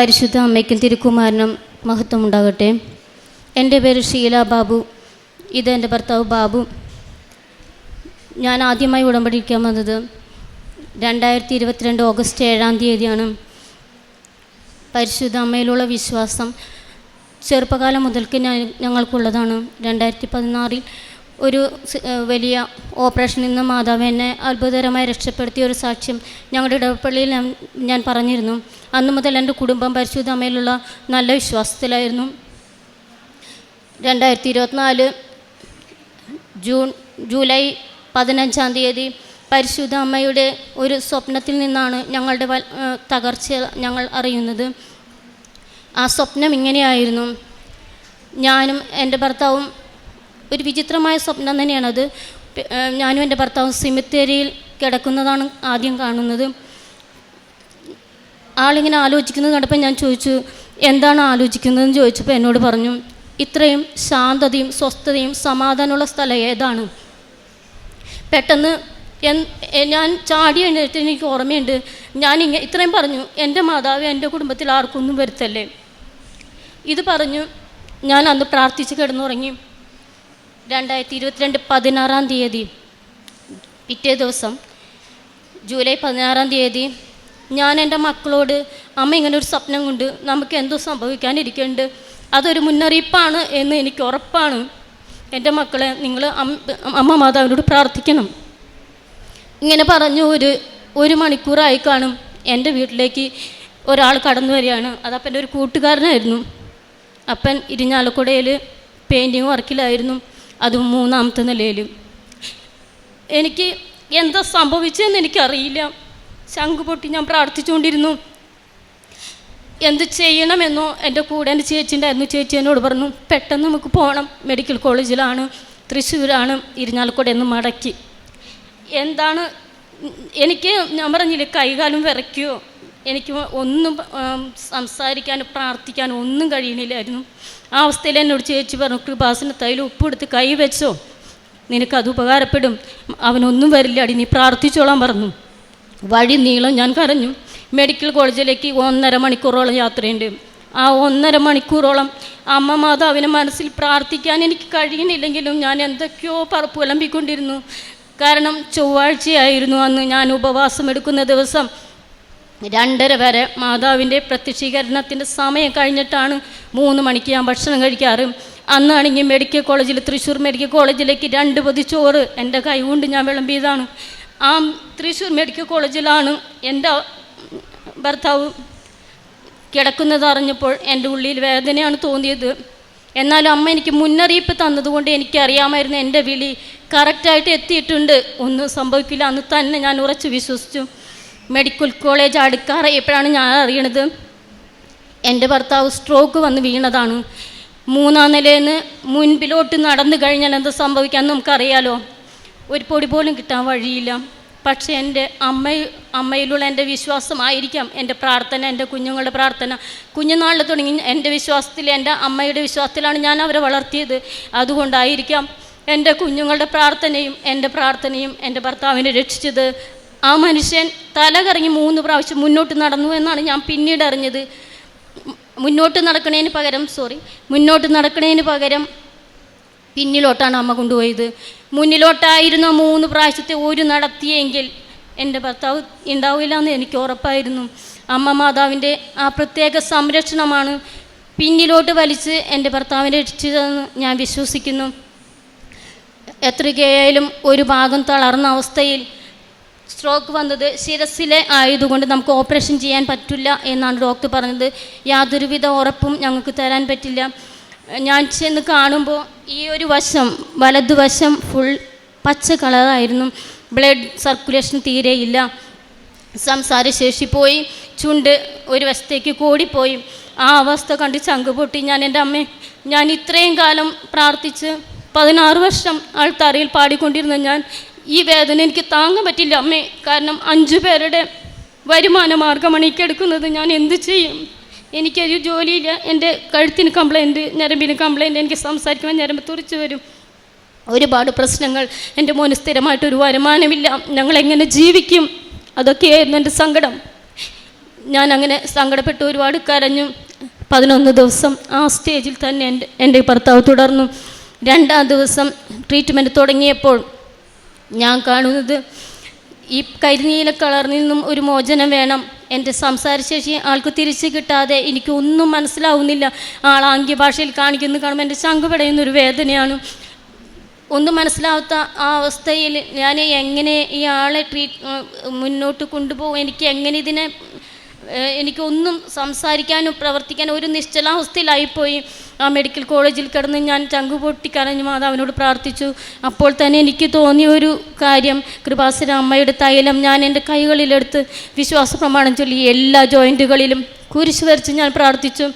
പരിശുദ്ധ അമ്മയ്ക്കും തിരുക്കുമാരനും മഹത്വം ഉണ്ടാകട്ടെ. എന്റെ പേര് ഷീല ബാബു. ഇത് എന്റെ ഭർത്താവ് ബാബു. ഞാൻ ആദ്യമായി ഉടമ്പടിക്കാൻ വന്നത് രണ്ടായിരത്തി ഇരുപത്തിരണ്ട് ഓഗസ്റ്റ് ഏഴാം തീയതിയാണ്. പരിശുദ്ധ അമ്മയിലുള്ള വിശ്വാസം ചെറുപ്പകാലം മുതൽക്ക് ഞാൻ ഞങ്ങൾക്കുള്ളതാണ്. രണ്ടായിരത്തി പതിനാറിൽ ഒരു വലിയ ഓപ്പറേഷനിൽ നിന്ന് മാതാവ് എന്നെ അത്ഭുതകരമായി രക്ഷപ്പെടുത്തിയ ഒരു സാക്ഷ്യം ഞങ്ങളുടെ ഇടപ്പള്ളിയിൽ ഞാൻ പറഞ്ഞിരുന്നു. അന്ന് മുതൽ എന്റെ കുടുംബം പരിശുദ്ധ അമ്മയിലുള്ള നല്ല വിശ്വാസത്തിലായിരുന്നു. രണ്ടായിരത്തി ഇരുപത്തിനാല് ജൂൺ ജൂലൈ പതിനഞ്ചാം തീയതി പരിശുദ്ധ അമ്മയുടെ ഒരു സ്വപ്നത്തിൽ നിന്നാണ് ഞങ്ങളുടെ തകർച്ച ഞങ്ങൾ അറിയുന്നത്. ആ സ്വപ്നം ഇങ്ങനെയായിരുന്നു. ഞാനും എന്റെ ഭർത്താവും ഒരു വിചിത്രമായ സ്വപ്നം തന്നെയാണത് ഞാനും എന്റെ ഭർത്താവും സിമിത്തേരിയിൽ കിടക്കുന്നതാണ് ആദ്യം കാണുന്നത്. ആളിങ്ങനെ ആലോചിക്കുന്നത് കണ്ടപ്പോൾ ഞാൻ ചോദിച്ചു എന്താണ് ആലോചിക്കുന്നതെന്ന്? ചോദിച്ചപ്പോൾ എന്നോട് പറഞ്ഞു ഇത്രയും ശാന്തതയും സ്വസ്ഥതയും സമാധാനമുള്ള സ്ഥലം ഏതാണ്? പെട്ടെന്ന് ഞാൻ ചാടി എഴുന്നേറ്റ് എനിക്ക് ഓർമ്മയുണ്ട്. ഞാൻ ഇങ്ങനെ ഇത്രയും പറഞ്ഞു എന്റെ മാതാവ് എന്റെ കുടുംബത്തിൽ ആർക്കൊന്നും വരുത്തല്ലേ? ഇത് പറഞ്ഞു ഞാൻ അന്ന് പ്രാർത്ഥിച്ച് കിടന്നുറങ്ങി. രണ്ടായിരത്തി ഇരുപത്തിരണ്ട് പതിനാറാം തീയതി പിറ്റേ ദിവസം ജൂലൈ പതിനാറാം തീയതി ഞാൻ എന്റെ മക്കളോട് അമ്മ ഇങ്ങനെ ഒരു സ്വപ്നം കൊണ്ട് നമുക്ക് എന്തോ സംഭവിക്കാനിരിക്കുന്നുണ്ട്. അതൊരു മുന്നറിയിപ്പാണ് എന്ന് എനിക്ക് ഉറപ്പാണ്. എന്റെ മക്കളെ നിങ്ങൾ അമ്മ മാതാവിനോട് പ്രാർത്ഥിക്കണം. ഇങ്ങനെ പറഞ്ഞു ഒരു ഒരു മണിക്കൂറായി കാണും എന്റെ വീട്ടിലേക്ക് ഒരാൾ കടന്നു വരികയാണ്. അതപ്പന്റെ ഒരു കൂട്ടുകാരനായിരുന്നു. അപ്പൻ ഇരിഞ്ഞാലക്കുടയിൽ പെയിന്റിങ് വർക്കിലായിരുന്നു. അതും മൂന്നാമത്തെ നിലയിൽ എനിക്ക് എന്താ സംഭവിച്ചതെന്ന് എനിക്കറിയില്ല. ശംഖ് പൊട്ടി ഞാൻ പ്രാർത്ഥിച്ചുകൊണ്ടിരുന്നു. എന്ത് ചെയ്യണമെന്നോ എന്റെ കൂടെ എന്റെ ചേച്ചി ഉണ്ടായിരുന്നു ചേച്ചി എന്നോട് പറഞ്ഞു പെട്ടെന്ന് നമുക്ക് പോകണം മെഡിക്കൽ കോളേജിലാണ് തൃശ്ശൂരാണ് ഇരിഞ്ഞാലക്കുട എന്ന് മടക്കി. എന്താണ് എനിക്ക് ഞാൻ പറഞ്ഞില്ലേ കൈകാലം വിറയ്ക്കുകയോ എനിക്ക് ഒന്നും സംസാരിക്കാനും പ്രാർത്ഥിക്കാനും ഒന്നും കഴിയണില്ലായിരുന്നു. ആ അവസ്ഥയിൽ എന്നോട് ചേച്ചി പറഞ്ഞു കൃപാസന തൈലം ഉപ്പെടുത്ത് കൈ വെച്ചോ. നിനക്കത് ഉപകാരപ്പെടും. അവനൊന്നും വരില്ല അടി നീ പ്രാർത്ഥിച്ചോളാൻ പറഞ്ഞു. വഴി നീളം ഞാൻ കരഞ്ഞു. മെഡിക്കൽ കോളേജിലേക്ക് ഒന്നര മണിക്കൂറോളം യാത്രയുണ്ട്. ആ ഒന്നര മണിക്കൂറോളം അമ്മ മാതാവിനെ മനസ്സിൽ പ്രാർത്ഥിക്കാൻ എനിക്ക് കഴിയുന്നില്ലെങ്കിലും ഞാൻ എന്തൊക്കെയോ പറപ്പ് വിളമ്പിക്കൊണ്ടിരുന്നു. കാരണം ചൊവ്വാഴ്ചയായിരുന്നു അന്ന് ഞാൻ ഉപവാസം എടുക്കുന്ന ദിവസം. രണ്ടര വരെ മാതാവിന്റെ പ്രത്യക്ഷീകരണത്തിന്റെ സമയം കഴിഞ്ഞിട്ടാണ് മൂന്ന് മണിക്ക് ഞാൻ ഭക്ഷണം കഴിക്കാറ്. അന്നാണെങ്കിൽ മെഡിക്കൽ കോളേജിൽ തൃശ്ശൂർ മെഡിക്കൽ കോളേജിലേക്ക് രണ്ട് പൊതി ചോറ് എന്റെ കൈ കൊണ്ട് ഞാൻ വിളമ്പിയതാണ്. ആ തൃശ്ശൂർ മെഡിക്കൽ കോളേജിലാണ് എന്റെ ഭർത്താവ് കിടക്കുന്നത് അറിഞ്ഞപ്പോൾ എന്റെ ഉള്ളിൽ വേദനയാണ് തോന്നിയത്. എന്നാലും അമ്മ എനിക്ക് മുന്നറിയിപ്പ് തന്നതുകൊണ്ട് എനിക്കറിയാമായിരുന്നു എന്റെ വിളി കറക്റ്റായിട്ട് എത്തിയിട്ടുണ്ട്. ഒന്നും സംഭവിക്കില്ല അന്ന് തന്നെ ഞാൻ ഉറച്ചു വിശ്വസിച്ചു. മെഡിക്കൽ കോളേജ് അടുക്കാറായപ്പോഴാണ് ഞാൻ അറിയണത്. എന്റെ ഭർത്താവ് സ്ട്രോക്ക് വന്ന് വീണതാണ്. മൂന്നാം നിലയിൽ നിന്ന് മുൻപിലോട്ട് നടന്നു കഴിഞ്ഞാൽ എന്ത് സംഭവിക്കാമെന്ന് നമുക്കറിയാലോ? ഒരു പൊടി പോലും കിട്ടാൻ വഴിയില്ല. പക്ഷേ എന്റെ അമ്മ അമ്മയിലുള്ള എന്റെ വിശ്വാസമായിരിക്കാം. എന്റെ പ്രാർത്ഥന എന്റെ കുഞ്ഞുങ്ങളുടെ പ്രാർത്ഥന. കുഞ്ഞുനാളിൽ തുടങ്ങി എന്റെ വിശ്വാസത്തിൽ എന്റെ അമ്മയുടെ വിശ്വാസത്തിലാണ് ഞാൻ അവരെ വളർത്തിയത്. അതുകൊണ്ടായിരിക്കാം എന്റെ കുഞ്ഞുങ്ങളുടെ പ്രാർത്ഥനയും എന്റെ പ്രാർത്ഥനയും എന്റെ ഭർത്താവിനെ രക്ഷിച്ചത്. ആ മനുഷ്യൻ തല കറങ്ങി മൂന്ന് പ്രാവശ്യം മുന്നോട്ട് നടന്നു എന്നാണ് ഞാൻ പിന്നീട് അറിഞ്ഞത്. മുന്നോട്ട് നടക്കണേന് പകരം സോറി മുന്നോട്ട് നടക്കണേന് പകരം പിന്നിലോട്ടാണ് അമ്മ കൊണ്ടുപോയത്. മുന്നിലോട്ടായിരുന്നു മൂന്ന് പ്രാവശ്യത്തെ ഒരു നടത്തിയെങ്കിൽ എന്റെ ഭർത്താവ് ഉണ്ടാവില്ല എന്ന് എനിക്ക് ഉറപ്പായിരുന്നു. അമ്മ മാതാവിന്റെ ആ പ്രത്യേക സംരക്ഷണമാണ് പിന്നിലോട്ട് വലിച്ച് എന്റെ ഭർത്താവിനെ രക്ഷിച്ചതെന്ന് ഞാൻ വിശ്വസിക്കുന്നു. എത്രയ്ക്കായാലും ഒരു ഭാഗം തളർന്ന അവസ്ഥയിൽ സ്ട്രോക്ക് വന്നത് ശിരസിലെ ആയതുകൊണ്ട് നമുക്ക് ഓപ്പറേഷൻ ചെയ്യാൻ പറ്റില്ല എന്നാണ് ഡോക്ടർ പറഞ്ഞത്. യാതൊരുവിധ ഉറപ്പും ഞങ്ങൾക്ക് തരാൻ പറ്റില്ല. ഞാൻ ചെന്ന് കാണുമ്പോൾ ഈ ഒരു വശം വലതുവശം ഫുൾ പച്ച കളറായിരുന്നു ബ്ലഡ് സർക്കുലേഷൻ തീരെയില്ല സംസാരശേഷി പോയി. ചുണ്ട് ഒരു വശത്തേക്ക് കൂടിപ്പോയി. ആ അവസ്ഥ കണ്ട് ചങ്ക് പൊട്ടി. ഞാൻ എന്റെ അമ്മേ ഞാൻ ഇത്രയും കാലം പ്രാർത്ഥിച്ച് പതിനാറ് വർഷം ആൾത്താരയിൽ പാടിക്കൊണ്ടിരുന്ന ഞാൻ ഈ വേദന എനിക്ക് താങ്ങാൻ പറ്റില്ല അമ്മേ. കാരണം അഞ്ചു പേരുടെ വരുമാന മാർഗമാണ് എടുക്കുന്നത്. ഞാൻ എന്ത് ചെയ്യും? എനിക്കൊരു ജോലിയില്ല. എന്റെ കഴുത്തിന് കംപ്ലൈന്റ് ഞരമ്പിന് കംപ്ലൈന്റ് എനിക്ക് സംസാരിക്കുമ്പോൾ ഞരമ്പ് തുറച്ചു വരും ഒരുപാട് പ്രശ്നങ്ങൾ. എന്റെ മോന് സ്ഥിരമായിട്ടൊരു വരുമാനമില്ല. ഞങ്ങളെങ്ങനെ ജീവിക്കും? അതൊക്കെയായിരുന്നു എന്റെ സങ്കടം. ഞാൻ അങ്ങനെ സങ്കടപ്പെട്ട് ഒരുപാട് കരഞ്ഞു. പതിനൊന്ന് ദിവസം ആ സ്റ്റേജിൽ തന്നെ എന്റെ എന്റെ ഭർത്താവ് തുടർന്നു. രണ്ടാം ദിവസം ട്രീറ്റ്മെന്റ് തുടങ്ങിയപ്പോൾ ഞാൻ കാണുന്നത്. ഈ കരിനീല കളറിൽ നിന്നും ഒരു മോചനം വേണം. എന്റെ സംസാരശേഷി ആൾക്ക് തിരിച്ചു കിട്ടാതെ എനിക്ക് ഒന്നും മനസ്സിലാവുന്നില്ല. ആൾ ആംഗ്യഭാഷയിൽ കാണിക്കുന്നു കാണുമ്പോൾ എന്റെ ചങ്ക് പിടയുന്ന ഒരു വേദനയാണ്. ഒന്നും മനസ്സിലാവാത്ത ആ അവസ്ഥയിൽ ഞാൻ എങ്ങനെ ഈ ആളെ ട്രീറ്റ് മുന്നോട്ട് കൊണ്ടുപോകും എനിക്ക് എങ്ങനെ ഇതിനെ എനിക്കൊന്നും സംസാരിക്കാനും പ്രവർത്തിക്കാനും ഒരു നിശ്ചലാവസ്ഥയിലായിപ്പോയി. ആ മെഡിക്കൽ കോളേജിൽ കിടന്ന് ഞാൻ ചങ്കു പൊട്ടിക്കരഞ്ഞു മാതാവിനോട് പ്രാർത്ഥിച്ചു. അപ്പോൾ തന്നെ എനിക്ക് തോന്നിയ ഒരു കാര്യം കൃപാസന അമ്മയുടെ തൈലം ഞാൻ എന്റെ കൈകളിലെടുത്ത് വിശ്വാസ പ്രമാണം ചൊല്ലി എല്ലാ ജോയിന്റുകളിലും കുരിശ് വരച്ച് ഞാൻ പ്രാർത്ഥിച്ചു.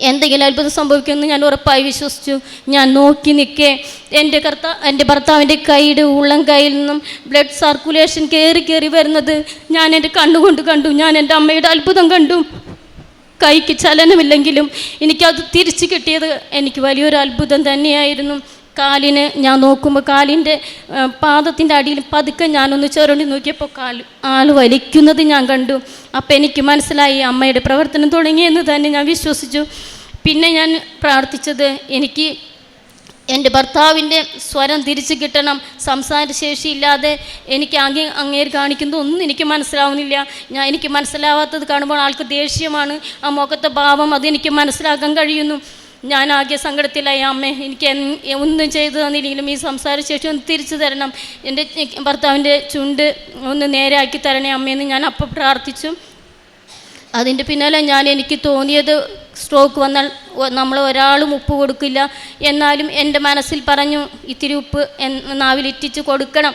എന്തെങ്കിലും അത്ഭുതം സംഭവിക്കുമെന്ന് ഞാൻ ഉറപ്പായി വിശ്വസിച്ചു. ഞാൻ നോക്കി നിൽക്കേ. എന്റെ കർത്ത എന്റെ ഭർത്താവിന്റെ കൈയുടെ ഉള്ളം കയ്യിൽ നിന്നും ബ്ലഡ് സർക്കുലേഷൻ കയറി കയറി വരുന്നത് ഞാൻ എന്റെ കണ്ണുകൊണ്ട് കണ്ടു. ഞാൻ എന്റെ അമ്മയുടെ അത്ഭുതം കണ്ടു. കൈക്ക് ചലനമില്ലെങ്കിലും എനിക്കത് തിരിച്ചു കിട്ടിയത് എനിക്ക് വലിയൊരു അത്ഭുതം തന്നെയായിരുന്നു. കാലിന് ഞാൻ നോക്കുമ്പോൾ കാലിന്റെ പാദത്തിന്റെ അടിയിൽ പതുക്കെ ഞാനൊന്ന് ചുരണ്ടി നോക്കിയപ്പോൾ കാൽ ആൾ വലിക്കുന്നത് ഞാൻ കണ്ടു. അപ്പം എനിക്ക് മനസ്സിലായി അമ്മയുടെ പ്രവർത്തനം തുടങ്ങിയെന്ന് തന്നെ ഞാൻ വിശ്വസിച്ചു. പിന്നെ ഞാൻ പ്രാർത്ഥിച്ചത് എനിക്ക് എന്റെ ഭർത്താവിന്റെ സ്വരം തിരിച്ചു കിട്ടണം സംസാരശേഷി ഇല്ലാതെ എനിക്ക് അങ്ങേ അങ്ങേര് കാണിക്കുന്നത് ഒന്നും എനിക്ക് മനസ്സിലാവുന്നില്ല. ഞാൻ എനിക്ക് മനസ്സിലാവാത്തത് കാണുമ്പോൾ ആൾക്ക് ദേഷ്യമാണ് ആ മുഖത്തെ ഭാവം അതെനിക്ക് മനസ്സിലാക്കാൻ കഴിയുന്നു. ഞാൻ ആകെ സങ്കടത്തിലായി. അമ്മേ എനിക്ക് ഒന്നും ചെയ്തു തന്നില്ലെങ്കിലും ഈ സംസാരശേഷി ഒന്ന് തിരിച്ചു തരണം. എന്റെ ഭർത്താവിന്റെ ചുണ്ട് ഒന്ന് നേരെയാക്കി തരണേ അമ്മയെന്ന് ഞാൻ അപ്പം പ്രാർത്ഥിച്ചു. അതിന്റെ പിന്നാലെ ഞാൻ എനിക്ക് തോന്നിയത് സ്ട്രോക്ക് വന്നാൽ നമ്മൾ ഒരാളും ഉപ്പ് കൊടുക്കില്ല. എന്നാലും എന്റെ മനസ്സിൽ പറഞ്ഞു ഇത്തിരി ഉപ്പ് നാവിലിറ്റിച്ച് കൊടുക്കണം.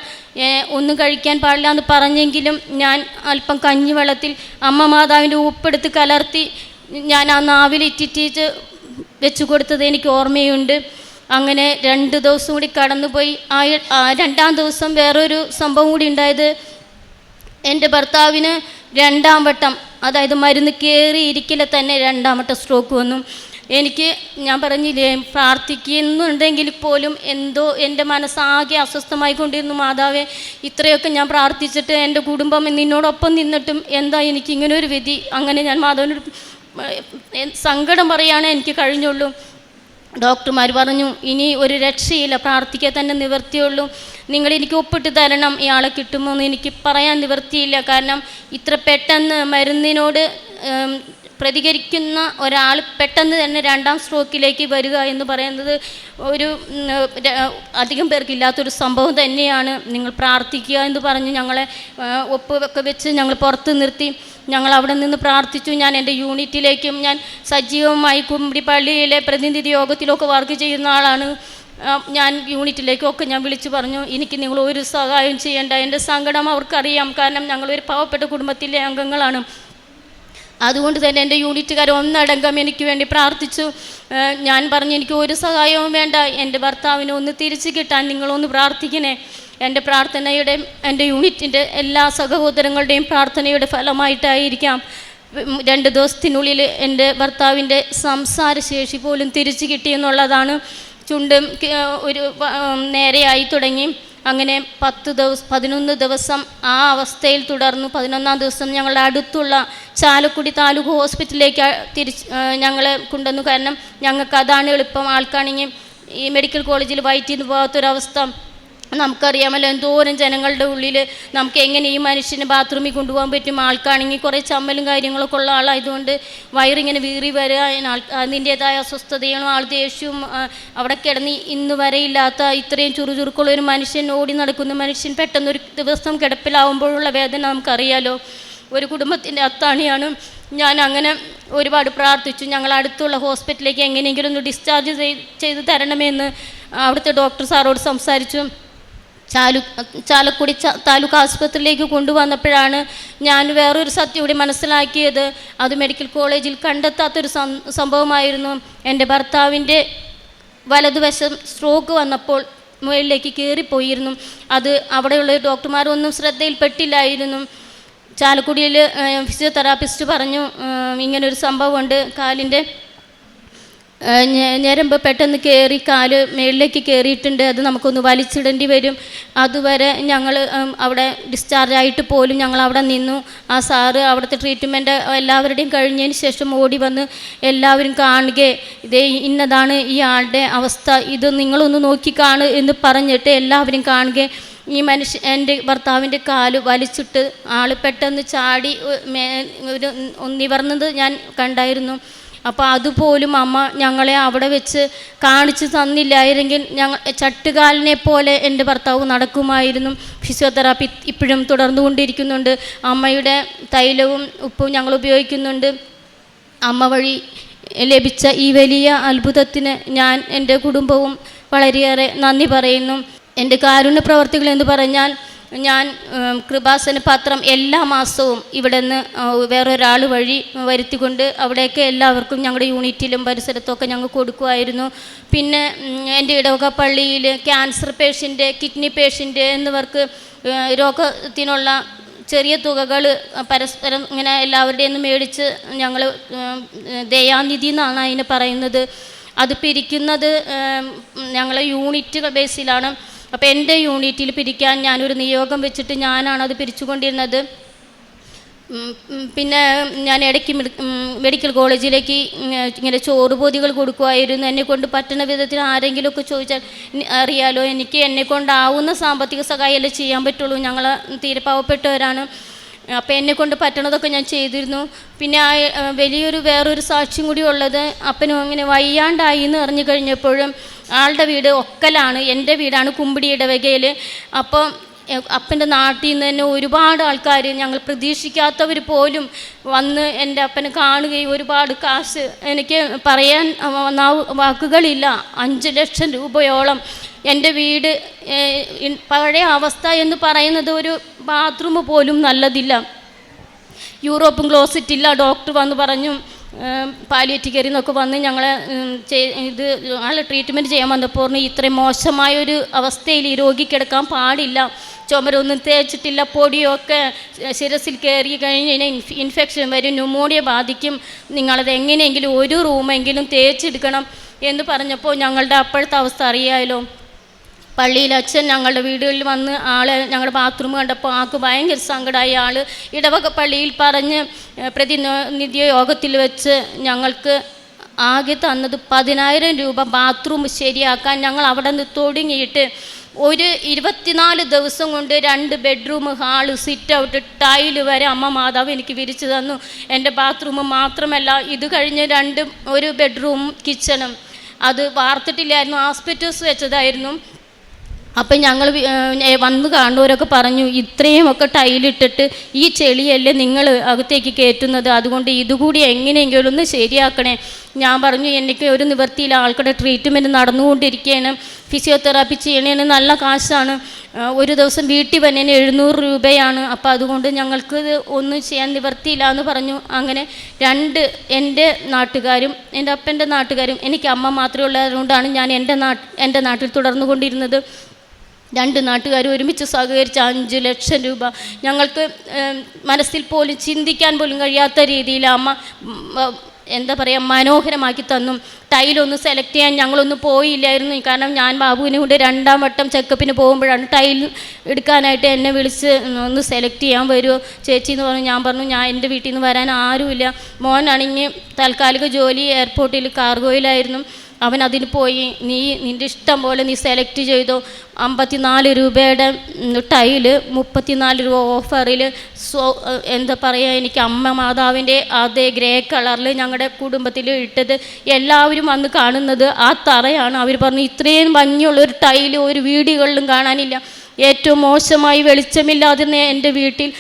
ഒന്നും കഴിക്കാൻ പാടില്ല എന്ന് പറഞ്ഞെങ്കിലും ഞാൻ അല്പം കഞ്ഞിവെള്ളത്തിൽ അമ്മ മാതാവിന്റെ ഉപ്പെടുത്ത് കലർത്തി ഞാൻ ആ നാവിലിറ്റിച്ച് വെച്ച് കൊടുത്തത് എനിക്ക് ഓർമ്മയുണ്ട്. അങ്ങനെ രണ്ട് ദിവസം കൂടി കടന്നുപോയി. ആ രണ്ടാം ദിവസം വേറൊരു സംഭവം കൂടി ഉണ്ടായത്. എന്റെ ഭർത്താവിന് രണ്ടാം വട്ടം അതായത് മരുന്ന് കയറി ഇരിക്കില്ല തന്നെ രണ്ടാം വട്ടം സ്ട്രോക്ക് വന്നു. എനിക്ക് ഞാൻ പറഞ്ഞില്ലേ പ്രാർത്ഥിക്കുന്നുണ്ടെങ്കിൽ പോലും എന്തോ എന്റെ മനസ്സാകെ അസ്വസ്ഥമായി കൊണ്ടിരുന്നു മാതാവേ. ഇത്രയൊക്കെ ഞാൻ പ്രാർത്ഥിച്ചിട്ട് എന്റെ കുടുംബം നിന്നോടൊപ്പം നിന്നിട്ടും എന്താ എനിക്ക് ഇങ്ങനെ ഒരു വിധി? അങ്ങനെ ഞാൻ മാതാവിനോട് ഏഹ്, സങ്കടം പറയാനേ എനിക്ക് കഴിഞ്ഞുള്ളൂ. ഡോക്ടർമാർ പറഞ്ഞു ഇനി ഒരു രക്ഷയില്ല പ്രാർത്ഥിക്കാൻ തന്നെ നിവർത്തിയുള്ളൂ. നിങ്ങൾ എനിക്ക് ഒപ്പിട്ട് തരണം ഇയാളെ കിട്ടുമോ എന്ന് എനിക്ക് പറയാൻ നിവർത്തിയില്ല. കാരണം ഇത്ര പെട്ടെന്ന് മരുന്നിനോട് പ്രതികരിക്കുന്ന ഒരാൾ പെട്ടെന്ന് തന്നെ രണ്ടാം സ്ട്രോക്കിലേക്ക് വരിക എന്ന് പറയുന്നത് ഒരു അധികം പേർക്കില്ലാത്തൊരു സംഭവം തന്നെയാണ്. നിങ്ങൾ പ്രാർത്ഥിക്കുക എന്ന് പറഞ്ഞ് ഞങ്ങളെ ഒപ്പൊക്കെ വെച്ച് ഞങ്ങൾ പുറത്ത് നിർത്തി. ഞങ്ങൾ അവിടെ നിന്ന് പ്രാർത്ഥിച്ചു. ഞാൻ എന്റെ യൂണിറ്റിലേക്കും ഞാൻ സജീവമായി കുമ്പിടിപ്പള്ളിയിലെ പ്രതിനിധി യോഗത്തിലൊക്കെ വർക്ക് ചെയ്യുന്ന ആളാണ്. ഞാൻ യൂണിറ്റിലേക്കൊക്കെ ഞാൻ വിളിച്ചു പറഞ്ഞു എനിക്ക് നിങ്ങൾ ഒരു സഹായം ചെയ്യേണ്ട. എന്റെ സങ്കടം അവർക്കറിയാം. കാരണം ഞങ്ങളൊരു പാവപ്പെട്ട കുടുംബത്തിലെ അംഗങ്ങളാണ്. അതുകൊണ്ട് തന്നെ എന്റെ യൂണിറ്റുകാർ ഒന്നടങ്കം എനിക്ക് വേണ്ടി പ്രാർത്ഥിച്ചു. ഞാൻ പറഞ്ഞു എനിക്ക് ഒരു സഹായവും വേണ്ട. എന്റെ ഭർത്താവിനെ ഒന്ന് തിരിച്ചു കിട്ടാൻ നിങ്ങളൊന്ന് പ്രാർത്ഥിക്കണേ. എന്റെ പ്രാർത്ഥനയുടെ എന്റെ യൂണിറ്റിന്റെ എല്ലാ സഹോദരങ്ങളുടെയും പ്രാർത്ഥനയുടെ ഫലമായിട്ടായിരിക്കാം. രണ്ട് ദിവസത്തിനുള്ളിൽ എന്റെ ഭർത്താവിന്റെ സംസാരശേഷി പോലും തിരിച്ചു കിട്ടിയെന്നുള്ളതാണ് ചുണ്ടും ഒരു നേരെയായി തുടങ്ങി. അങ്ങനെ പത്ത് ദിവസം പതിനൊന്ന് ദിവസം ആ അവസ്ഥയിൽ തുടർന്നു. പതിനൊന്നാം ദിവസം ഞങ്ങളുടെ അടുത്തുള്ള ചാലക്കുടി താലൂക്ക് ഹോസ്പിറ്റലിലേക്ക് തിരിച്ച് ഞങ്ങളെ കൊണ്ടുവന്നു. കാരണം ഞങ്ങൾക്ക് അതാണ് എളുപ്പം. ആൾക്കാണെങ്കിൽ ഈ മെഡിക്കൽ കോളേജിൽ വയറ്റിന്ന് പോകാത്തൊരവസ്ഥ. നമുക്കറിയാമല്ലോ എന്തോരം ജനങ്ങളുടെ ഉള്ളിൽ നമുക്ക് എങ്ങനെ ഈ മനുഷ്യന് ബാത്റൂമിൽ കൊണ്ടുപോകാൻ പറ്റും. ആൾക്കാണെങ്കിൽ കുറേ ചമ്മലും കാര്യങ്ങളൊക്കെ ഉള്ള ആളായതുകൊണ്ട് വയറിങ്ങനെ വീറി വരിക ആൾ അതിന്റേതായ അസ്വസ്ഥതകളും ആൾ ദേഷ്യവും അവിടെ കിടന്ന് ഇന്ന് വരെ ഇല്ലാത്ത ഇത്രയും ചുറുചുറുക്കുള്ള ഒരു മനുഷ്യൻ ഓടി നടക്കുന്ന മനുഷ്യൻ പെട്ടെന്നൊരു ദിവസം കിടപ്പിലാവുമ്പോഴുള്ള വേദന നമുക്കറിയാലോ. ഒരു കുടുംബത്തിന്റെ അത്താണിയാണ്. ഞാൻ അങ്ങനെ ഒരുപാട് പ്രാർത്ഥിച്ചു. ഞങ്ങൾ അടുത്തുള്ള ഹോസ്പിറ്റലിലേക്ക് എങ്ങനെയെങ്കിലും ഒന്ന് ഡിസ്ചാർജ് ചെയ്ത് തരണമെന്ന് അവിടുത്തെ ഡോക്ടർ സാറോട് സംസാരിച്ചു. ചാലു ചാലക്കുടി താലൂക്ക് ആശുപത്രിയിലേക്ക് കൊണ്ടുവന്നപ്പോഴാണ് ഞാൻ വേറൊരു സത്യം കൂടി മനസ്സിലാക്കിയത്. അത് മെഡിക്കൽ കോളേജിൽ കണ്ടെത്താത്തൊരു സംഭവമായിരുന്നു. എന്റെ ഭർത്താവിന്റെ വലതുവശം സ്ട്രോക്ക് വന്നപ്പോൾ മുകളിലേക്ക് കയറിപ്പോയിരുന്നു. അത് അവിടെയുള്ള ഡോക്ടർമാരൊന്നും ശ്രദ്ധയിൽപ്പെട്ടില്ലായിരുന്നു. ചാലക്കുടിയിൽ ഫിസിയോതെറാപ്പിസ്റ്റ് പറഞ്ഞു ഇങ്ങനൊരു സംഭവമുണ്ട്. കാലിന്റെ ഞരമ്പ് പെട്ടെന്ന് കയറി കാൽ മേളിലേക്ക് കയറിയിട്ടുണ്ട് അത് നമുക്കൊന്ന് വലിച്ചിടേണ്ടി വരും. അതുവരെ ഞങ്ങൾ അവിടെ ഡിസ്ചാർജ് ആയിട്ട് പോലും ഞങ്ങൾ അവിടെ നിന്നു. ആ സാറ് അവിടുത്തെ ട്രീറ്റ്മെന്റ് എല്ലാവരുടെയും കഴിഞ്ഞതിന് ശേഷം ഓടി വന്ന് എല്ലാവരും കാണുകയെ ഇതേ ഇന്നതാണ് ഈ ആളുടെ അവസ്ഥ. ഇത് നിങ്ങളൊന്ന് നോക്കിക്കാണ് എന്ന് പറഞ്ഞിട്ട് എല്ലാവരും കാണുക. ഈ മനുഷ്യ എന്റെ ഭർത്താവിന്റെ കാൽ വലിച്ചിട്ട് ആൾ പെട്ടെന്ന് ചാടി ഒരു നിവർന്നത് ഞാൻ കണ്ടായിരുന്നു. അപ്പോൾ അതുപോലും അമ്മ ഞങ്ങളെ അവിടെ വെച്ച് കാണിച്ചു തന്നില്ലായിരുന്നെങ്കിൽ ഞങ്ങൾ ചട്ടുകാലിനെ പോലെ എന്റെ ഭർത്താവ് നടക്കുമായിരുന്നു. ഫിസിയോതെറാപ്പി ഇപ്പോഴും തുടർന്നുകൊണ്ടിരിക്കുന്നുണ്ട്. അമ്മയുടെ തൈലവും ഉപ്പും ഞങ്ങൾ ഉപയോഗിക്കുന്നുണ്ട്. അമ്മ വഴി ലഭിച്ച ഈ വലിയ അത്ഭുതത്തിന് ഞാൻ എന്റെ കുടുംബവും വളരെയേറെ നന്ദി പറയുന്നു. എന്റെ കാരുണ്യ പ്രവർത്തികൾ എന്ന് പറഞ്ഞാൽ ഞാൻ കൃപാസന പാത്രം എല്ലാ മാസവും ഇവിടെ നിന്ന് വേറൊരാൾ വഴി വരുത്തിക്കൊണ്ട് അവിടെയൊക്കെ എല്ലാവർക്കും ഞങ്ങളുടെ യൂണിറ്റിലും പരിസരത്തൊക്കെ ഞങ്ങൾ കൊടുക്കുമായിരുന്നു. പിന്നെ എന്റെ ഇടവക പള്ളിയിൽ ക്യാൻസർ പേഷ്യന്റ് കിഡ്നി പേഷ്യന്റ് എന്നിവർക്ക് രോഗത്തിനുള്ള ചെറിയ തുകകൾ പരസ്പരം ഇങ്ങനെ എല്ലാവരുടെയും മേടിച്ച് ഞങ്ങൾ ദയാനിധി എന്നാണ് അതിന് പറയുന്നത്. അത് പിരിക്കുന്നത് ഞങ്ങളെ യൂണിറ്റ് ബേസിലാണ്. അപ്പോൾ എന്റെ യൂണിറ്റിൽ പിരിക്കാൻ ഞാനൊരു നിയോഗം വെച്ചിട്ട് ഞാനാണ് അത് പിരിച്ചുകൊണ്ടിരുന്നത്. പിന്നെ ഞാൻ ഇടയ്ക്ക് മെഡിക്കൽ കോളേജിലേക്ക് ഇങ്ങനെ ചോറ് പൊതികൾ കൊടുക്കുമായിരുന്നു. എന്നെ കൊണ്ട് പറ്റുന്ന വിധത്തിൽ ആരെങ്കിലുമൊക്കെ ചോദിച്ചാൽ അറിയാലോ എനിക്ക് എന്നെ കൊണ്ടാവുന്ന സാമ്പത്തിക സഹായമല്ലേ ചെയ്യാൻ പറ്റുള്ളൂ? ഞങ്ങൾ തീരെ പാവപ്പെട്ടവരാണ്. അപ്പോൾ എന്നെ കൊണ്ട് പറ്റണതൊക്കെ ഞാൻ ചെയ്തിരുന്നു. പിന്നെ ആ വലിയൊരു വേറൊരു സാക്ഷ്യം കൂടി ഉള്ളത് അപ്പനും അങ്ങനെ വയ്യാണ്ടായി എന്ന് അറിഞ്ഞു കഴിഞ്ഞപ്പോഴും ആളുടെ വീട് ഒക്കലാണ് എന്റെ വീടാണ് കുമ്പിടി ഇടവകയിൽ അപ്പോൾ അപ്പന്റെ നാട്ടിൽ നിന്ന് തന്നെ ഒരുപാട് ആൾക്കാർ ഞങ്ങൾ പ്രതീക്ഷിക്കാത്തവർ പോലും വന്ന് എന്റെ അപ്പനെ കാണുകയും ഒരുപാട് കാശ് എനിക്ക് പറയാൻ വാക്കുകളില്ല. അഞ്ച് ലക്ഷം രൂപയോളം എന്റെ വീട് പഴയ അവസ്ഥ എന്ന് പറയുന്നത് ഒരു ബാത്റൂം പോലും നല്ലതില്ല. യൂറോപ്പും ക്ലോസറ്റ് ഇല്ല ഡോക്ടർ വന്ന് പറഞ്ഞു പാലിയേറ്റ് കയറി എന്നൊക്കെ വന്ന് ഞങ്ങളെ ഇത് ആളെ ട്രീറ്റ്മെന്റ് ചെയ്യാൻ വന്നപ്പോൾ പറഞ്ഞു ഇത്രയും മോശമായൊരു അവസ്ഥയിൽ ഈ രോഗി കിടക്കാൻ പാടില്ല. ചുമരൊന്നും തേച്ചിട്ടില്ല പൊടിയൊക്കെ ശിരസിൽ കയറി കഴിഞ്ഞ് കഴിഞ്ഞാൽ ഇൻഫ് ഇൻഫെക്ഷൻ വരും ന്യൂമോണിയ ബാധിക്കും. നിങ്ങളത് എങ്ങനെയെങ്കിലും ഒരു റൂമെങ്കിലും തേച്ചെടുക്കണം എന്ന് പറഞ്ഞപ്പോൾ ഞങ്ങളുടെ അപ്പോഴത്തെ അവസ്ഥ അറിയാമല്ലോ പള്ളിയിൽ അച്ഛൻ ഞങ്ങളുടെ വീടുകളിൽ വന്ന് ആളെ ഞങ്ങളുടെ ബാത്റൂം കണ്ടപ്പോൾ ആൾക്ക് ഭയങ്കര സങ്കടമായി. ആൾ ഇടവക പള്ളിയിൽ പറഞ്ഞ് പ്രതിനിധി യോഗത്തിൽ വെച്ച് ഞങ്ങൾക്ക് ആകെ തന്നത് പതിനായിരം രൂപ ബാത്റൂം ശരിയാക്കാൻ ഞങ്ങൾ അവിടെ നിന്ന് തുടങ്ങിയിട്ട് ഒരു ഇരുപത്തിനാല് ദിവസം കൊണ്ട് രണ്ട് bedroom hall sit out tile വരെ അമ്മ മാതാവ് എനിക്ക് വിരിച്ചു തന്നു. എന്റെ ബാത്റൂം മാത്രമല്ല ഇത് കഴിഞ്ഞ് രണ്ട് ഒരു ബെഡ്റൂം കിച്ചണും അത് വാർത്തിട്ടില്ലായിരുന്നു ആസ്പെറ്റോസ് വെച്ചതായിരുന്നു. അപ്പം ഞങ്ങൾ വന്ന് കാണുന്നവരൊക്കെ പറഞ്ഞു ഇത്രയും ഒക്കെ ടൈലിട്ടിട്ട് ഈ ചെളിയല്ലേ നിങ്ങൾ അകത്തേക്ക് കയറ്റുന്നത്? അതുകൊണ്ട് ഇതുകൂടി എങ്ങനെയെങ്കിലും ഒന്ന് ശരിയാക്കണേ. ഞാൻ പറഞ്ഞു എനിക്ക് ഒരു നിവൃത്തിയിൽ ആൾക്കുടെ ട്രീറ്റ്മെന്റ് നടന്നുകൊണ്ടിരിക്കുകയാണ് ഫിസിയോതെറാപ്പി ചെയ്യണേന് നല്ല കാശാണ്. ഒരു ദിവസം വീട്ടിൽ വന്നതിന് എഴുന്നൂറ് രൂപയാണ്. അപ്പോൾ അതുകൊണ്ട് ഞങ്ങൾക്ക് ഒന്നും ചെയ്യാൻ നിവർത്തിയില്ല എന്ന് പറഞ്ഞു. അങ്ങനെ രണ്ട് എന്റെ നാട്ടുകാരും എന്റെ അപ്പന്റെ നാട്ടുകാരും എനിക്ക് അമ്മ മാത്രമേ ഉള്ളതുകൊണ്ടാണ് ഞാൻ എന്റെ നാട്ട് എന്റെ നാട്ടിൽ തുടർന്നുകൊണ്ടിരുന്നത്. രണ്ട് നാട്ടുകാരും ഒരുമിച്ച് സഹകരിച്ച് അഞ്ച് ലക്ഷം രൂപ. ഞങ്ങൾക്ക് മനസ്സിൽ പോലും ചിന്തിക്കാൻ പോലും കഴിയാത്ത രീതിയിൽ അമ്മ എന്താ പറയുക മനോഹരമാക്കി തന്നു. ടൈലൊന്ന് സെലക്ട് ചെയ്യാൻ ഞങ്ങളൊന്നും പോയില്ലായിരുന്നു. കാരണം ഞാൻ ബാബുവിനെ കൊണ്ട് രണ്ടാം വട്ടം ചെക്കപ്പിന് പോകുമ്പോഴാണ് ടൈൽ എടുക്കാനായിട്ട് എന്നെ വിളിച്ച് ഒന്ന് സെലക്ട് ചെയ്യാൻ വരുമോ ചേച്ചി എന്ന് പറഞ്ഞു ഞാൻ പറഞ്ഞു ഞാൻ എന്റെ വീട്ടിൽ നിന്ന് വരാൻ ആരുമില്ല. മോനാണെങ്കിൽ താൽക്കാലിക ജോലി എയർപോർട്ടിൽ കാർഗോയിലായിരുന്നു. അവൻ അതിൽ പോയി നീ നിന്റെ ഇഷ്ടം പോലെ നീ സെലക്ട് ചെയ്തു. അമ്പത്തിനാല് രൂപയുടെ ടൈൽ മുപ്പത്തിനാല് രൂപ ഓഫറിൽ സോ എന്താ പറയുക എനിക്ക് അമ്മ മാതാവിന്റെ അതേ ഗ്രേ കളറിൽ ഞങ്ങളുടെ കുടുംബത്തിൽ ഇട്ടത്. എല്ലാവരും വന്ന് കാണുന്നത് ആ തറയാണ്. അവർ പറഞ്ഞു ഇത്രയും ഭംഗിയുള്ള ഒരു ടൈൽ ഒരു വീടുകളിലും കാണാനില്ല. ഏറ്റവും മോശമായി വെളിച്ചമില്ലാതിരുന്ന എന്റെ വീട്ടിൽ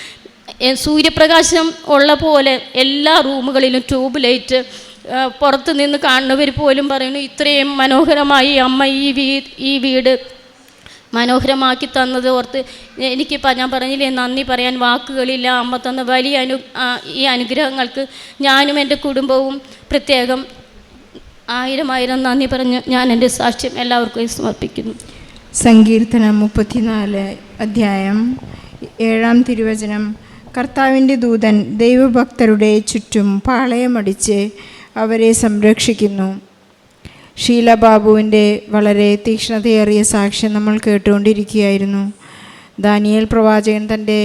സൂര്യപ്രകാശം ഉള്ള പോലെ എല്ലാ റൂമുകളിലും ട്യൂബ് ലൈറ്റ് പുറത്ത് നിന്ന് കാണുന്നവർ പോലും പറയുന്നു ഇത്രയും മനോഹരമായി അമ്മ ഈ വീ ഈ വീട് മനോഹരമാക്കി തന്നത് ഓർത്ത് എനിക്ക് ഞാൻ പറഞ്ഞില്ലേ നന്ദി പറയാൻ വാക്കുകളില്ല. അമ്മ തന്ന വലിയ അനു ഈ അനുഗ്രഹങ്ങൾക്ക് ഞാനും എന്റെ കുടുംബവും പ്രത്യേകം ആയിരം ആയിരം നന്ദി പറഞ്ഞ് ഞാൻ എന്റെ സാക്ഷ്യം എല്ലാവർക്കും സമർപ്പിക്കുന്നു. സങ്കീർത്തനം മുപ്പത്തിനാല് അധ്യായം ഏഴാം തിരുവചനം. കർത്താവിന്റെ ദൂതൻ ദൈവഭക്തരുടെ ചുറ്റും പാളയമടിച്ച് അവരെ സംരക്ഷിക്കുന്നു. ഷീല ബാബുവിന്റെ വളരെ തീക്ഷ്ണതയേറിയ സാക്ഷ്യം നമ്മൾ കേട്ടുകൊണ്ടിരിക്കുകയായിരുന്നു. ദാനിയേൽ പ്രവാചകൻ തന്റെ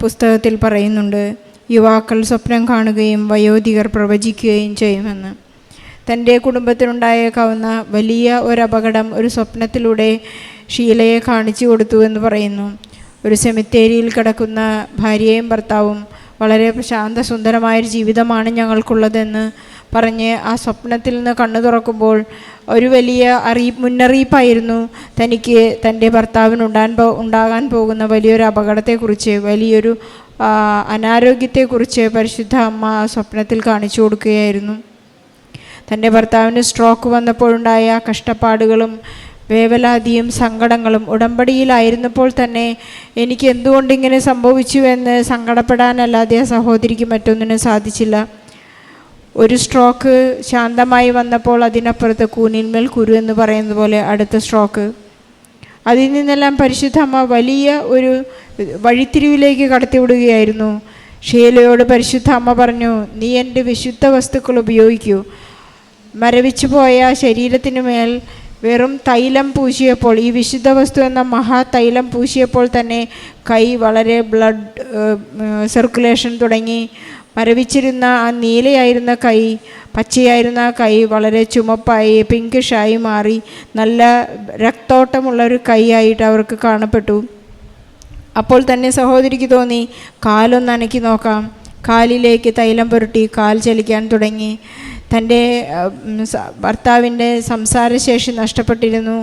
പുസ്തകത്തിൽ പറയുന്നുണ്ട് യുവാക്കൾ സ്വപ്നം കാണുകയും വയോധികർ പ്രവചിക്കുകയും ചെയ്യുമെന്ന്. തന്റെ കുടുംബത്തിനുണ്ടായേക്കാവുന്ന വലിയ ഒരപകടം ഒരു സ്വപ്നത്തിലൂടെ ഷീലയെ കാണിച്ചു കൊടുത്തു എന്ന് പറയുന്നു. ഒരു സെമിത്തേരിയിൽ കിടക്കുന്ന ഭാര്യയും ഭർത്താവും വളരെ ശാന്തസുന്ദരമായൊരു ജീവിതമാണ് ഞങ്ങൾക്കുള്ളതെന്ന് പറഞ്ഞ് ആ സ്വപ്നത്തിൽ നിന്ന് കണ്ണു തുറക്കുമ്പോൾ ഒരു വലിയ അറിയി മുന്നറിയിപ്പായിരുന്നു തനിക്ക് തന്റെ ഭർത്താവിനുണ്ടാൻ ഉണ്ടാകാൻ പോകുന്ന വലിയൊരു അപകടത്തെക്കുറിച്ച് വലിയൊരു അനാരോഗ്യത്തെക്കുറിച്ച് പരിശുദ്ധ അമ്മ ആ സ്വപ്നത്തിൽ കാണിച്ചു കൊടുക്കുകയായിരുന്നു. തന്റെ ഭർത്താവിന് സ്ട്രോക്ക് വന്നപ്പോഴുണ്ടായ കഷ്ടപ്പാടുകളും വേവലാതിയും സങ്കടങ്ങളും ഉടമ്പടിയിലായിരുന്നപ്പോൾ തന്നെ എനിക്ക് എന്തുകൊണ്ടിങ്ങനെ സംഭവിച്ചു എന്ന് സങ്കടപ്പെടാനല്ലാതെ ആ സഹോദരിക്ക് മറ്റൊന്നിനും സാധിച്ചില്ല. ഒരു സ്ട്രോക്ക് ശാന്തമായി വന്നപ്പോൾ അതിനപ്പുറത്ത് കൂനിന്മേൽ കുരു എന്ന് പറയുന്നത് പോലെ അടുത്ത സ്ട്രോക്ക് അതിൽ നിന്നെല്ലാം പരിശുദ്ധമ്മ വലിയ ഒരു വഴിത്തിരിവിലേക്ക് കടത്തിവിടുകയായിരുന്നു. ഷീലയോട് പരിശുദ്ധ അമ്മ പറഞ്ഞു നീ എന്റെ വിശുദ്ധ വസ്തുക്കൾ ഉപയോഗിക്കൂ. മരവിച്ചു പോയ ശരീരത്തിനു മേൽ വെറും തൈലം പൂശിയപ്പോൾ ഈ വിശുദ്ധ വസ്തു എന്ന മഹാ തൈലം പൂശിയപ്പോൾ തന്നെ കൈ വളരെ ബ്ലഡ് സർക്കുലേഷൻ തുടങ്ങി. മരവിച്ചിരുന്ന ആ നീലയായിരുന്ന കൈ പച്ചയായിരുന്ന ആ കൈ വളരെ ചുമപ്പായി പിങ്കിഷായി മാറി. നല്ല രക്തോട്ടമുള്ള ഒരു കൈയായിട്ട് അവർക്ക് കാണപ്പെട്ടു. അപ്പോൾ തന്നെ സഹോദരിക്ക് തോന്നി കാലൊന്ന് അനക്കി നോക്കാം. കാലിലേക്ക് തൈലം പുരട്ടി കാൽ ചലിക്കാൻ തുടങ്ങി. തന്റെ ഭർത്താവിന്റെ സംസാരശേഷി നഷ്ടപ്പെട്ടിരുന്നു.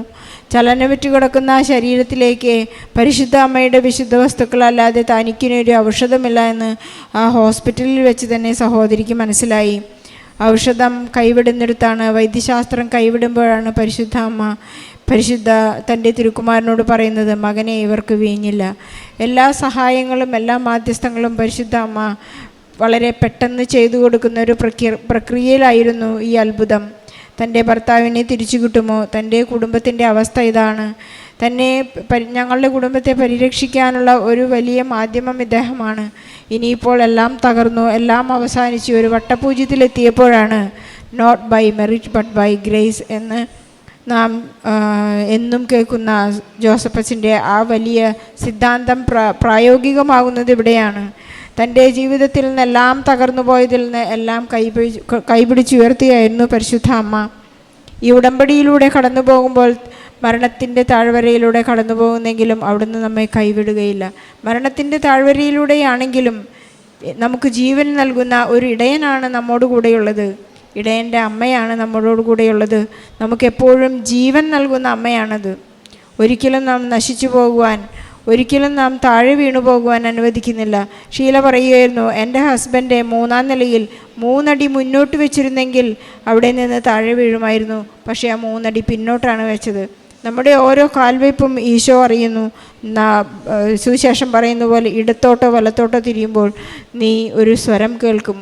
ചലനമറ്റു കിടക്കുന്ന ആ ശരീരത്തിലേക്ക് പരിശുദ്ധ അമ്മയുടെ വിശുദ്ധ വസ്തുക്കളല്ലാതെ തനിക്കിനൊരു ഔഷധമില്ല എന്ന് ആ ഹോസ്പിറ്റലിൽ വെച്ച് തന്നെ സഹോദരിക്ക് മനസ്സിലായി. ഔഷധം കൈവിടുന്നിടത്താണ് വൈദ്യശാസ്ത്രം കൈവിടുമ്പോഴാണ് പരിശുദ്ധ അമ്മ പരിശുദ്ധ തന്റെ തിരുക്കുമാരനോട് പറയുന്നത് മകനെ ഇവർക്ക് വീഞ്ഞില്ല. എല്ലാ സഹായങ്ങളും എല്ലാ മാധ്യസ്ഥങ്ങളും പരിശുദ്ധ അമ്മ വളരെ പെട്ടെന്ന് ചെയ്തു കൊടുക്കുന്ന ഒരു പ്രക്രിയ പ്രക്രിയയിലായിരുന്നു ഈ അത്ഭുതം. തന്റെ ഭർത്താവിനെ തിരിച്ചു കിട്ടുമോ? തന്റെ കുടുംബത്തിന്റെ അവസ്ഥ ഇതാണ്. തന്നെ ഞങ്ങളുടെ കുടുംബത്തെ പരിരക്ഷിക്കാനുള്ള ഒരു വലിയ മാധ്യമം ഇദ്ദേഹമാണ്. ഇനിയിപ്പോൾ എല്ലാം തകർന്നു. എല്ലാം അവസാനിച്ച്. ഒരു വട്ടപൂജ്യത്തിലെത്തിയപ്പോഴാണ് not by merit but by grace എന്ന് നാം എന്നും കേൾക്കുന്ന ജോസഫസിന്റെ ആ വലിയ സിദ്ധാന്തം പ്ര പ്രായോഗികമാകുന്നത് ഇവിടെയാണ്. തന്റെ ജീവിതത്തിൽ നിന്നെല്ലാം തകർന്നു പോയതിൽ നിന്ന് എല്ലാം കൈപിടിച്ച് കൈപിടിച്ചുയർത്തിയായിരുന്നു പരിശുദ്ധ അമ്മ. ഈ ഉടമ്പടിയിലൂടെ കടന്നു പോകുമ്പോൾ മരണത്തിന്റെ താഴ്വരയിലൂടെ കടന്നു പോകുന്നെങ്കിലും അവിടുന്ന് നമ്മെ കൈവിടുകയില്ല. മരണത്തിന്റെ താഴ്വരയിലൂടെയാണെങ്കിലും നമുക്ക് ജീവൻ നൽകുന്ന ഒരു ഇടയനാണ് നമ്മോട് കൂടെയുള്ളത്. ഇടയന്റെ അമ്മയാണ് നമ്മളോട് കൂടെയുള്ളത്. നമുക്കെപ്പോഴും ജീവൻ നൽകുന്ന അമ്മയാണത്. ഒരിക്കലും നാം നശിച്ചു പോകുവാൻ ഒരിക്കലും നാം താഴെ വീണു പോകുവാൻ അനുവദിക്കുന്നില്ല. ഷീല പറയുകയായിരുന്നു എന്റെ ഹസ്ബൻഡ് മൂന്നാം നിലയിൽ മൂന്നടി മുന്നോട്ട് വെച്ചിരുന്നെങ്കിൽ അവിടെ നിന്ന് താഴെ വീഴുമായിരുന്നു. പക്ഷേ ആ മൂന്നടി പിന്നോട്ടാണ് വെച്ചത്. നമ്മുടെ ഓരോ കാൽവയ്പും ഈശോ അറിയുന്നു. സുശേഷം പറയുന്ന പോലെ ഇടത്തോട്ടോ വലത്തോട്ടോ തിരിയുമ്പോൾ നീ ഒരു സ്വരം കേൾക്കും.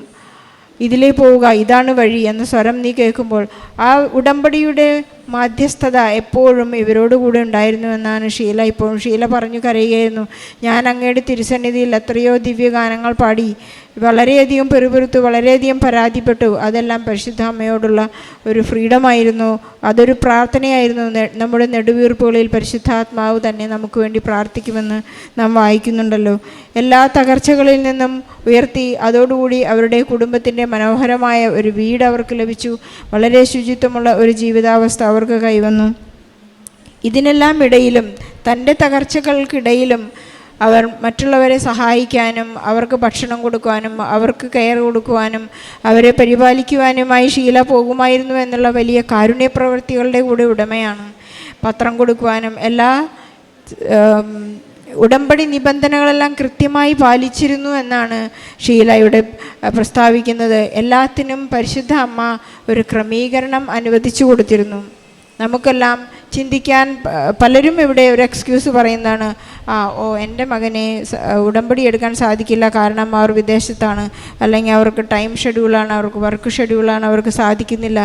ഇതിലേ പോവുക ഇതാണ് വഴി എന്ന സ്വരം നീ കേൾക്കുമ്പോൾ ആ ഉടമ്പടിയുടെ മാധ്യസ്ഥത എപ്പോഴും ഇവരോട് കൂടെ ഉണ്ടായിരുന്നു എന്നാണ് ഷീല ഇപ്പോഴും. ഷീല പറഞ്ഞു കരയുകയായിരുന്നു ഞാൻ അങ്ങയുടെ തിരുസന്നിധിയിൽ എത്രയോ ദിവ്യഗാനങ്ങൾ പാടി വളരെയധികം പെറുപെറുത്തു വളരെയധികം പരാതിപ്പെട്ടു. അതെല്ലാം പരിശുദ്ധ അമ്മയോടുള്ള ഒരു ഫ്രീഡമായിരുന്നു അതൊരു പ്രാർത്ഥനയായിരുന്നു. നമ്മുടെ നെടുവീർപ്പുകളിൽ പരിശുദ്ധാത്മാവ് തന്നെ നമുക്ക് വേണ്ടി പ്രാർത്ഥിക്കുമെന്ന് നാം വായിക്കുന്നുണ്ടല്ലോ. എല്ലാ തകർച്ചകളിൽ നിന്നും ഉയർത്തി അതോടുകൂടി അവരുടെ കുടുംബത്തിന്റെ മനോഹരമായ ഒരു വീട് അവർക്ക് ലഭിച്ചു. വളരെ ശുചിത്വമുള്ള ഒരു ജീവിതാവസ്ഥ അവർക്ക് കൈവന്നു. ഇതിനെല്ലാം ഇടയിലും തന്റെ തകർച്ചകൾക്കിടയിലും അവർ മറ്റുള്ളവരെ സഹായിക്കാനും അവർക്ക് ഭക്ഷണം കൊടുക്കുവാനും അവർക്ക് കെയർ കൊടുക്കുവാനും അവരെ പരിപാലിക്കുവാനുമായി ശീല പോകുമായിരുന്നു എന്നുള്ള വലിയ കാരുണ്യ പ്രവൃത്തികളുടെ കൂടെ ഉടമയാണ്. പത്രം കൊടുക്കുവാനും എല്ലാ ഉടമ്പടി നിബന്ധനകളെല്ലാം കൃത്യമായി പാലിച്ചിരുന്നു എന്നാണ് ഷീലയുടെ ഇവിടെ പ്രസ്താവിക്കുന്നത്. എല്ലാത്തിനും പരിശുദ്ധ അമ്മ ഒരു ക്രമീകരണം അനുവദിച്ചു കൊടുത്തിരുന്നു. നമുക്കെല്ലാം ചിന്തിക്കാൻ പലരും ഇവിടെ ഒരു എക്സ്ക്യൂസ് പറയുന്നതാണ് ആ ഓ എന്റെ മകനെ ഉടമ്പടി എടുക്കാൻ സാധിക്കില്ല കാരണം അവർ വിദേശത്താണ് അല്ലെങ്കിൽ അവർക്ക് ടൈം ഷെഡ്യൂളാണ് അവർക്ക് വർക്ക് ഷെഡ്യൂളാണ് അവർക്ക് സാധിക്കുന്നില്ല.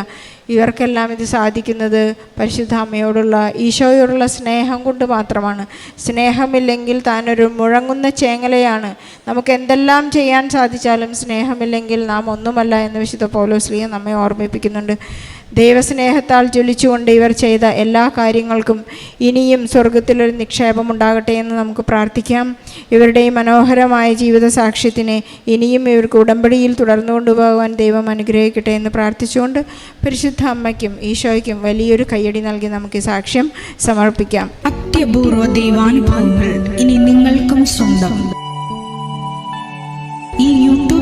ഇവർക്കെല്ലാം ഇത് സാധിക്കുന്നത് പരിശുദ്ധ അമ്മയോടുള്ള ഈശോയോടുള്ള സ്നേഹം കൊണ്ട് മാത്രമാണ്. സ്നേഹമില്ലെങ്കിൽ താനൊരു മുഴങ്ങുന്ന ചേങ്ങലയാണ്. നമുക്ക് എന്തെല്ലാം ചെയ്യാൻ സാധിച്ചാലും സ്നേഹമില്ലെങ്കിൽ നാം ഒന്നുമല്ല എന്ന് വിശുദ്ധ പൗലോസ്ലിയ നമ്മെ ഓർമ്മിപ്പിക്കുന്നുണ്ട്. ദൈവസ്നേഹത്താൽ ജ്വലിച്ചുകൊണ്ട് ഇവർ ചെയ്ത എല്ലാ കാര്യങ്ങൾക്കും ഇനിയും സ്വർഗത്തിലൊരു നിക്ഷേപം ഉണ്ടാകട്ടെ എന്ന് നമുക്ക് പ്രാർത്ഥിക്കാം. ഇവരുടെ മനോഹരമായ ജീവിത സാക്ഷ്യത്തിനെ ഇനിയും ഇവർക്ക് ഉടമ്പടിയിൽ തുടർന്നു കൊണ്ടുപോകാൻ ദൈവം അനുഗ്രഹിക്കട്ടെ എന്ന് പ്രാർത്ഥിച്ചുകൊണ്ട് പരിശുദ്ധ അമ്മയ്ക്കും ഈശോയ്ക്കും വലിയൊരു കയ്യടി നൽകി നമുക്ക് സാക്ഷ്യം സമർപ്പിക്കാം. അത്യപൂർവ ദൈവാനുഭവങ്ങൾ ഇനി നിങ്ങൾക്കും സ്വന്തം. ഈ യൂട്യൂബ്